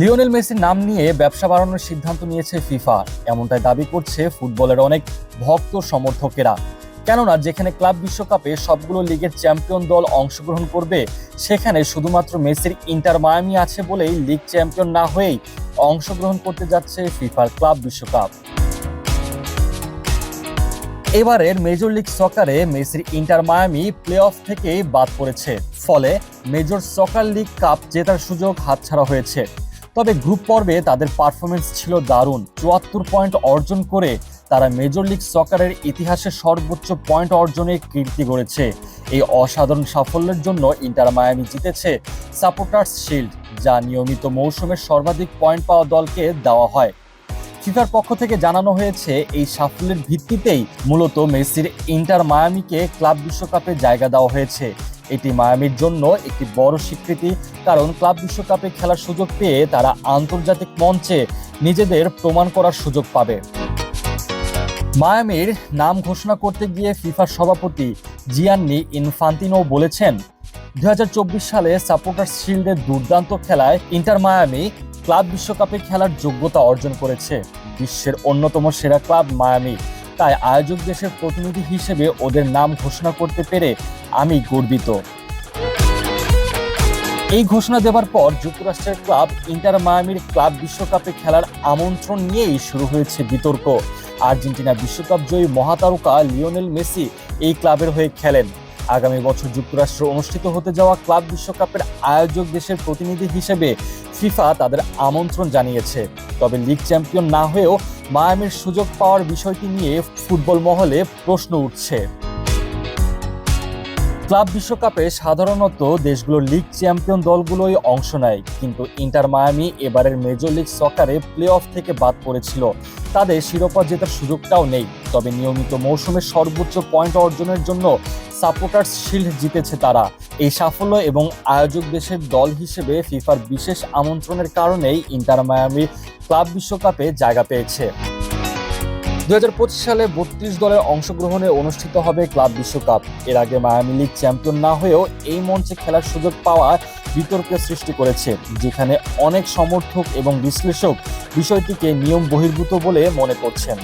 Lionel মেসির নাম নিয়ে ব্যবসা বাড়ানোর সিদ্ধান্ত নিয়েছে ফিফা। এমনটাই দাবি করছে ফুটবলের অনেক ভক্ত সমর্থকেরা। কেননা, যেখানে ক্লাব বিশ্বকাপে সবগুলো লিগের চ্যাম্পিয়ন দল অংশগ্রহণ করবে, সেখানে শুধুমাত্র মেসির ইন্টার মায়ামি আছে বলেই লিগ চ্যাম্পিয়ন না হয়েই অংশগ্রহণ করতে যাচ্ছে ফিফার ক্লাব বিশ্বকাপ। এবারের মেজর লিগ সকারে মেসির ইন্টার মায়ামি প্লে অফ থেকেই বাদ পড়েছে। ফলে মেজর সকার লিগ কাপ জেতার সুযোগ হাতছাড়া হয়েছে। তবে গ্রুপ পর্বে তাদের পারফরমেন্স ছিল দারুণ। চুয়াত্তর পয়েন্ট অর্জন করে তারা মেজর লিগ সকারের ইতিহাসে সর্বোচ্চ পয়েন্ট অর্জনে কীর্তি গড়েছে। এই অসাধারণ সাফল্যের জন্য ইন্টার মায়ামি জিতেছে সাপোর্টার্স শিল্ড যা নিয়মিত মৌসুমের সর্বাধিক পয়েন্ট পাওয়া দলকে দেওয়া হয়। ফিফার পক্ষ থেকে জানানো হয়েছে, এই সাফল্যের ভিত্তিতেই মূলত মেসির ইন্টার মায়ামিকে ক্লাব বিশ্বকাপে জায়গা দেওয়া হয়েছে। এটি মায়ামির জন্য একটি বড় স্বীকৃতি, কারণ ক্লাব বিশ্বকাপে খেলার সুযোগ পেয়ে তারা আন্তর্জাতিক মঞ্চে নিজেদের প্রমাণ করার সুযোগ পাবে। মায়ামির নাম ঘোষণা করতে গিয়ে ফিফার সভাপতি জিয়ান্নি ইনফান্তিনো বলেছেন, দুই হাজার চব্বিশ সালে সাপোর্টার শিল্ডের দুর্দান্ত খেলায় ইন্টার মায়ামি ক্লাব বিশ্বকাপে খেলার যোগ্যতা অর্জন করেছে। বিশ্বের অন্যতম সেরা ক্লাব মায়ামি। তাই আয়োজক দেশের প্রতিনিধি হিসেবে ওদের নাম ঘোষণা করতে পেরে আমি গর্বিত। এই ঘোষণা দেওয়ার পর যুক্তরাষ্ট্রের ক্লাব ইন্টার মায়ামির ক্লাব বিশ্বকাপে খেলার আমন্ত্রণ নিয়েই শুরু হয়েছে বিতর্ক। আর্জেন্টিনা বিশ্বকাপ জয়ী মহাতারকা লিওনেল মেসি এই ক্লাবের হয়ে খেলেন। আগামী বছর যুক্তরাষ্ট্রে অনুষ্ঠিত হতে যাওয়া ক্লাব বিশ্বকাপের আয়োজক দেশের প্রতিনিধি হিসেবে ফিফা তাদের আমন্ত্রণ জানিয়েছে। তবে লিগ চ্যাম্পিয়ন না হয়েও মায়ামির সুযোগ পাওয়ার বিষয়টি নিয়ে ফুটবল মহলে প্রশ্ন উঠছে। ক্লাব বিশ্বকাপে সাধারণত দেশগুলোর লিগ চ্যাম্পিয়ন দলগুলোই অংশ নেয়, কিন্তু ইন্টার মায়ামি এবারের মেজর লিগ সকারে প্লে অফ থেকে বাদ পড়েছিল। তাদের শিরোপা জেতার সুযোগটাও নেই, তবে নিয়মিত মৌসুমে সর্বোচ্চ পয়েন্ট অর্জনের জন্য সাপোর্টার্স শিল্ড জিতেছে তারা। এই সাফল্য এবং আয়োজক দেশের দল হিসেবে ফিফার বিশেষ আমন্ত্রণের কারণেই ইন্টার মায়ামি ক্লাব বিশ্বকাপে জায়গা পেয়েছে। দু হাজার পঁচিশ সালে বত্রিশ দলের অংশগ্রহণে অনুষ্ঠিত হবে ক্লাব বিশ্বকাপ। এর আগে মায়ামি লিগ চ্যাম্পিয়ন না হয়েও এই মঞ্চে খেলার সুযোগ পাওয়া বিতর্কের সৃষ্টি করেছে, যেখানে অনেক সমর্থক এবং বিশ্লেষক বিষয়টিকে নিয়ম বহির্ভূত বলে মনে করছেন।